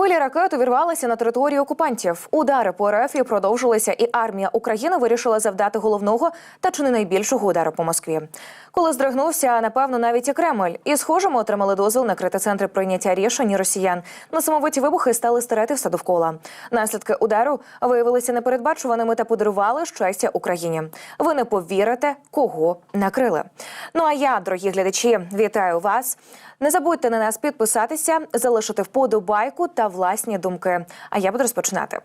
Хвилі ракет увірвалися на територію окупантів. Удари по РФ і продовжилися, і армія України вирішила завдати головного та чи не найбільшого удару по Москві. Коли здригнувся, напевно, навіть і Кремль. І схоже, ми отримали дозвіл накрити центри прийняття рішень росіян. Несамовиті вибухи стали стерети все довкола. Наслідки удару виявилися непередбачуваними та подарували щастя Україні. Ви не повірите, кого накрили. Ну а я, дорогі глядачі, вітаю вас. Не забудьте на нас підписатися, залишити вподобайку та власні думки. А я буду розпочинати.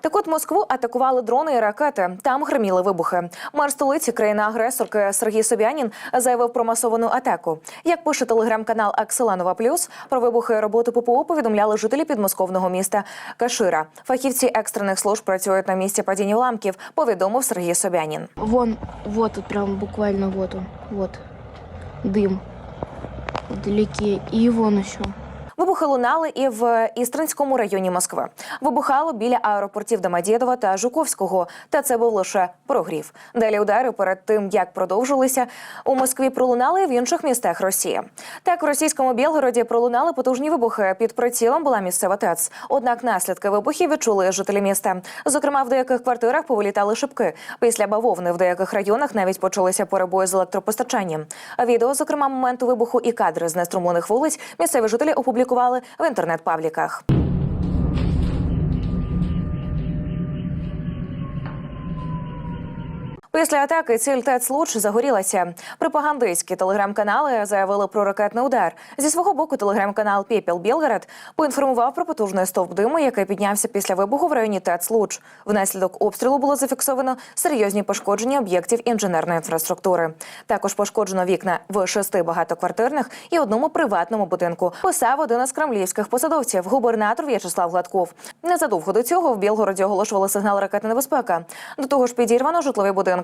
Так от Москву атакували дрони і ракети. Там гриміли вибухи. Мер столиці країни-агресорки Сергій Собянін заявив про масовану атаку. Як пише телеграм-канал Акселанова Плюс, про вибухи і роботу ППО повідомляли жителі підмосковного міста Кашира. Фахівці екстрених служб працюють на місці падіння уламків. Повідомив Сергій Собянін. Вон, вот прям буквально вот вот дым вдалеке. И вон еще. Вибухи лунали і в Істринському районі Москви. Вибухало біля аеропортів Домодєдова та Жуковського. Та це був лише прогрів. Далі удари перед тим, як продовжилися, у Москві пролунали в інших містах Росії. Так, у російському Білгороді пролунали потужні вибухи. Під прицілом була місцева ТЕЦ. Однак наслідки вибухів відчули жителі міста. Зокрема, в деяких квартирах повилітали шибки. Після бавовни в деяких районах навіть почалися перебої з електропостачанням. Відео, зокрема, моменту вибуху і кадри з неструмлених вулиць, місцеві жителі опублікували в інтернет-пабліках. Після атаки ціль ТЕЦ Луч загорілася. Пропагандистські телеграм-канали заявили про ракетний удар. Зі свого боку, телеграм-канал Пепел Білгород поінформував про потужний стовп диму, який піднявся після вибуху в районі ТЕЦ Луч. Внаслідок обстрілу було зафіксовано серйозні пошкодження об'єктів інженерної інфраструктури. Також пошкоджено вікна в шести багатоквартирних і одному приватному будинку. Писав один із кремлівських посадовців, губернатор В'ячеслав Гладков. Незадовго до цього в Білгороді оголошували сигнал ракетна небезпека. До того ж, підірвано житлові будинки.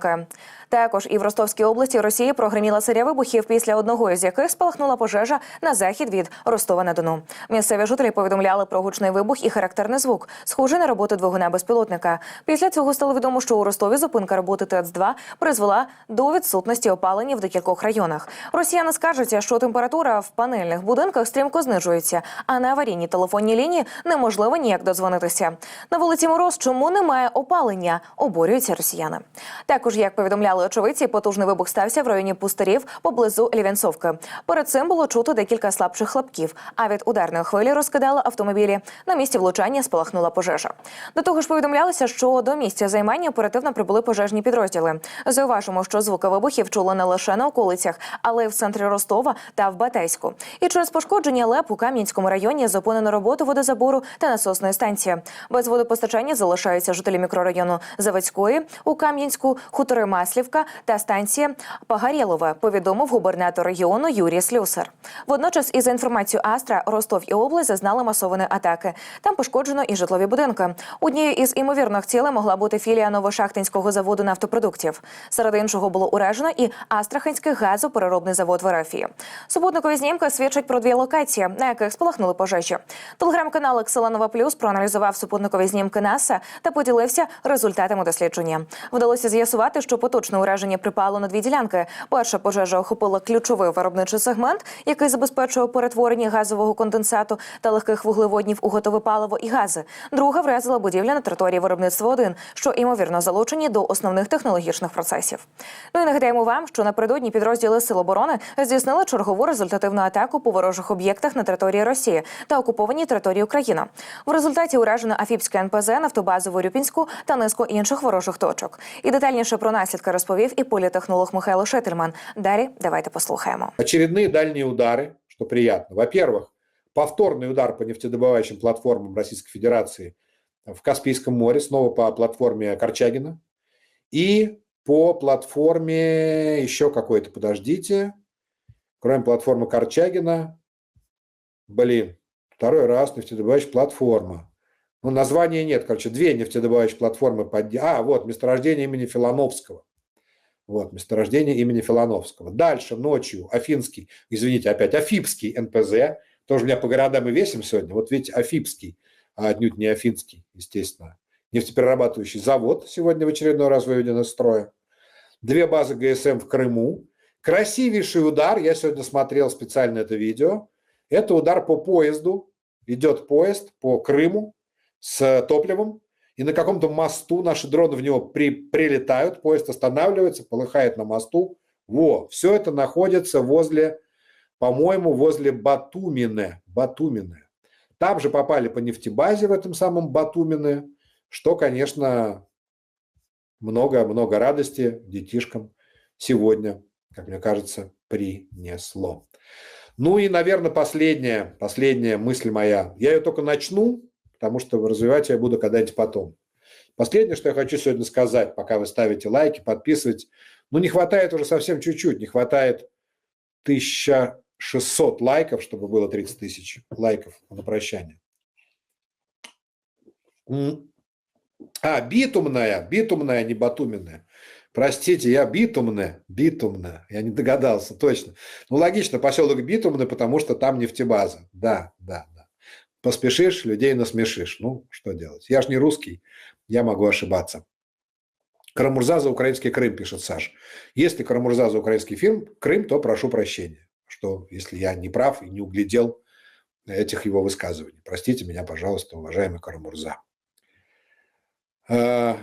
Також і в Ростовській області Росії прогреміла серія вибухів, після одного із яких спалахнула пожежа на захід від Ростова на Дону. Місцеві жителі повідомляли про гучний вибух і характерний звук, схожий на роботу двигуна безпілотника. Після цього стало відомо, що у Ростові зупинка роботи ТЕЦ-2 призвела до відсутності опалення в декількох районах. Росіяни скаржаться, що температура в панельних будинках стрімко знижується, а на аварійній телефонній лінії неможливо ніяк дозвонитися. На вулиці Мороз чому немає опалення? Обурюються росіяни. Також, як повідомляли очевидці, потужний вибух стався в районі пустирів поблизу Лівенцовки. Перед цим було чути декілька слабших хлопків. А від ударної хвилі розкидали автомобілі. На місці влучання спалахнула пожежа. До того ж, повідомлялося, що до місця займання оперативно прибули пожежні підрозділи. Зауважимо, що звуки вибухів чули не лише на околицях, але й в центрі Ростова та в Батайську. І через пошкодження ЛЕП у Кам'янському районі зупинено роботу водозабору та насосної станції. Без водопостачання залишаються жителі мікрорайону Заводської у Кам'янську, хутори Маслівка та станція Пагарєлове, повідомив губернатор регіону Юрій Слюсар. Водночас, із інформацією Астра, Ростов і область зазнали масованої атаки. Там пошкоджено і житлові будинки. Однією із імовірних цілей могла бути філія Новошахтинського заводу нафтопродуктів. Серед іншого було уражено і Астраханський газопереробний завод в Рафії. Суботникові знімки свідчать про дві локації, на яких спалахнули пожежі. Телеграм-канал Екселанова Плюс проаналізував супутникові знімки НАСА та поділився результатами дослідження. Вдалося з'ясувати, що поточне ураження припало на дві ділянки. Перша пожежа охопила ключовий виробничий сегмент, який забезпечує перетворення газового конденсату та легких вуглеводнів у готове паливо і гази. Друга вразила будівля на території виробництва 1, що ймовірно залучені до основних технологічних процесів. Ну і нагадаємо вам, що напередодні підрозділи Сил оборони здійснили чергову результативну атаку по ворожих об'єктах на території Росії та окупованій території України. В результаті уражено Афіпське НПЗ, нафтобазу Рюпінську та низку інших ворожих точок. І детальніше про наслідки розповів і політехнолог Михайло Шетельман. Далі давайте послухаємо. Очередные дальние удары, что приятно. Во-первых, повторный удар по нефтедобывающим платформам Российской Федерации в Каспийском море, снова по платформе Корчагина. И по платформе еще какой-то, подождите, кроме платформы Корчагина, блин, второй раз нефтедобывающая платформа. Ну, названия нет, короче, две нефтедобывающие платформы. Под... А, вот, месторождение имени Филановского. Вот, месторождение имени Филановского. Дальше ночью Афинский, извините, опять Афипский НПЗ, тоже у меня по городам и весим сегодня. Вот видите, Афипский, а отнюдь не Афинский, естественно. Нефтеперерабатывающий завод сегодня в очередной раз выведен из строя. Две базы ГСМ в Крыму. Красивейший удар, я сегодня смотрел специально это видео. Это удар по поезду идет поезд по Крыму с топливом, и на каком-то мосту наши дроны в него при, прилетают, поезд останавливается, полыхает на мосту. Во, все это находится возле, по-моему, возле Батумине. Батумине. Там же попали по нефтебазе в этом самом Батумине, что, конечно, много-много радости детишкам сегодня, как мне кажется, принесло. Ну и, наверное, последняя, последняя мысль моя. Я ее только начну, потому что развивать я буду когда-нибудь потом. Последнее, что я хочу сегодня сказать, пока вы ставите лайки, подписываетесь. Ну, не хватает уже совсем чуть-чуть, не хватает 1600 лайков, чтобы было 30 тысяч лайков на прощание. А, битумная, битумная, а не батуменная. Простите, я битумная, битумная, я не догадался, точно. Ну, логично, поселок Битумный, потому что там нефтебаза. Да, да, да. Поспешишь, людей насмешишь. Ну, что делать? Я же не русский, я могу ошибаться. Карамурза за украинский Крым, пишет Саш. Если Карамурза за украинский фильм, Крым, то прошу прощения, что если я не прав и не углядел этих его высказываний. Простите меня, пожалуйста, уважаемый Карамурза. А,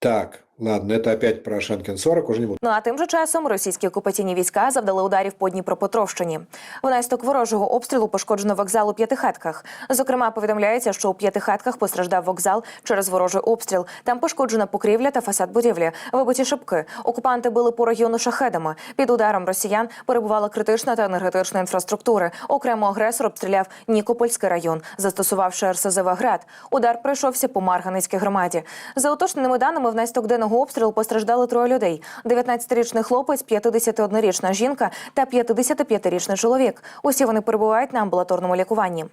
Так, ладно, это опять про Шенкен 40, уже не буду. Ну а тим же часом російські окупаційні війська завдали ударів по Дніпропетровщині. Внаслідок ворожого обстрілу пошкоджено вокзал у П'ятихатках. Зокрема, повідомляється, що у П'ятихатках постраждав вокзал через ворожий обстріл. Там пошкоджена покрівля та фасад будівлі, вибиті шибки. Окупанти били по регіону шахедами. Під ударом росіян перебувала критична та енергетична інфраструктура. Окремо агресор обстріляв Нікопольський район, застосувавши РСЗВ «Град». Удар прийшовся по Марганецькій громаді. За уточненими даними, внаслідок денного обстрілу постраждали троє людей: 19-річний хлопець, 51-річна жінка та 55-річний чоловік. Усі вони перебувають на амбулаторному лікуванні.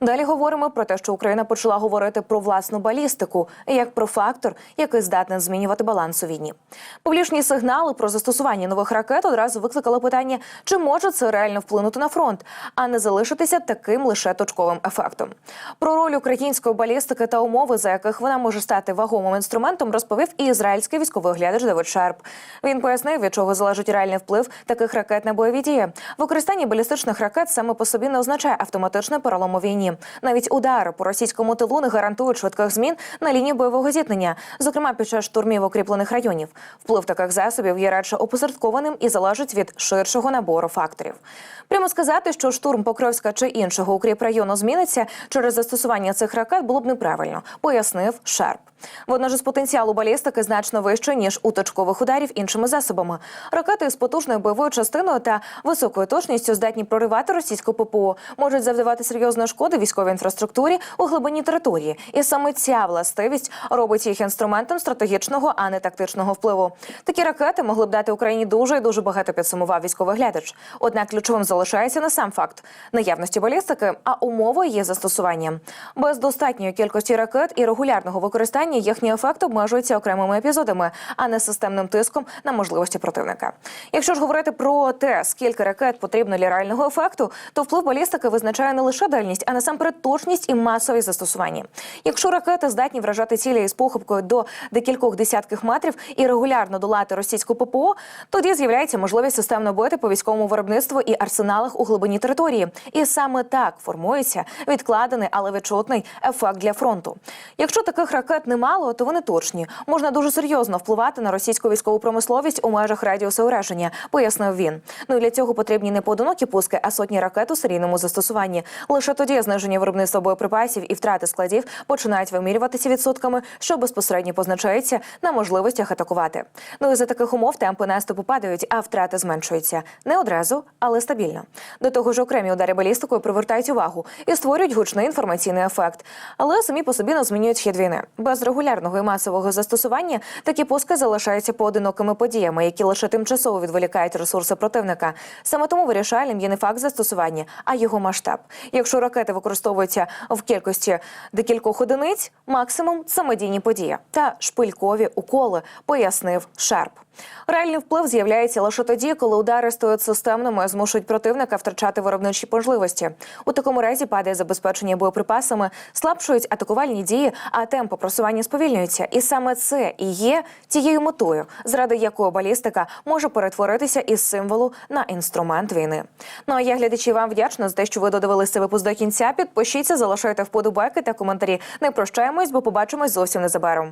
Далі говоримо про те, що Україна почала говорити про власну балістику як про фактор, який здатний змінювати баланс у війні. Публічні сигнали про застосування нових ракет одразу викликали питання, чи може це реально вплинути на фронт, а не залишитися таким лише точковим ефектом. Про роль української балістики та умови, за яких вона може стати вагомим інструментом, розповів і ізраїльський військовий оглядач Девид Шарп. Він пояснив, від чого залежить реальний вплив таких ракет на бойові дії. Використання балістичних ракет саме по собі не означає автоматичний перелом у війні. Навіть удари по російському тилу не гарантують швидких змін на лінії бойового зіткнення, зокрема під час штурмів укріплених районів. Вплив таких засобів є радше опосередкованим і залежить від ширшого набору факторів. Прямо сказати, що штурм Покровська чи іншого укріп району зміниться через застосування цих ракет було б неправильно, пояснив Шарп. Водночас потенціал у балістики значно вищий, ніж у точкових ударів іншими засобами. Ракети з потужною бойовою частиною та високою точністю здатні проривати російську ППО, можуть завдавати серйозної шкоди військовій інфраструктурі у глибині території. І саме ця властивість робить їх інструментом стратегічного, а не тактичного впливу. Такі ракети могли б дати Україні дуже і дуже багато підсумував військовий глядач. Однак ключовим залишається не сам факт наявності балістики, а умови її застосування. Без достатньої кількості ракет і регулярного використання їхній ефект обмежується окремими епізодами, а не системним тиском на можливості противника. Якщо ж говорити про те, скільки ракет потрібно для реального ефекту, то вплив балістики визначає не лише дальність, а насамперед точність і масові застосування. Якщо ракети здатні вражати цілі із похибкою до декількох десятків метрів і регулярно долати російську ППО, тоді з'являється можливість системно бити по військовому виробництву і арсеналах у глибині території. І саме так формується відкладений, але відчутний ефект для фронту. Якщо таких ракет немало, то вони точні. Можна дуже серйозно впливати на російську військову промисловість у межах радіусу ураження, пояснив він. Ну і для цього потрібні не поодинокі пуски, а сотні ракет у серійному застосуванні. Лише тоді зниження виробництва боєприпасів і втрати складів починають вимірюватися відсотками, що безпосередньо позначається на можливостях атакувати. Ну і за таких умов темпи наступу падають, а втрати зменшуються не одразу, але стабільно. До того ж, окремі удари балістикою привертають увагу і створюють гучний інформаційний ефект, але самі по собі не змінюють хід війни. Без регулярного і масового застосування такі пуски залишаються поодинокими подіями, які лише тимчасово відволікають ресурси противника. Саме тому вирішальним є не факт застосування, а його масштаб. Якщо ракети використовуються в кількості декількох одиниць, максимум це медійні події та шпилькові уколи, пояснив Шарп. Реальний вплив з'являється лише тоді, коли удари стають системними, змушують противника втрачати виробничі можливості. У такому разі падає забезпечення боєприпасами, слабшують атакувальні дії, а темпи просування сповільнюються. І саме це і є тією метою, заради якої балістика може перетворитися із символу на інструмент війни. Ну а я глядачі вам вдячна за те, що ви додивилися випуск до кінця. Підпишіться, залишайте вподобайки та коментарі. Не прощаємось, бо побачимось зовсім незабаром.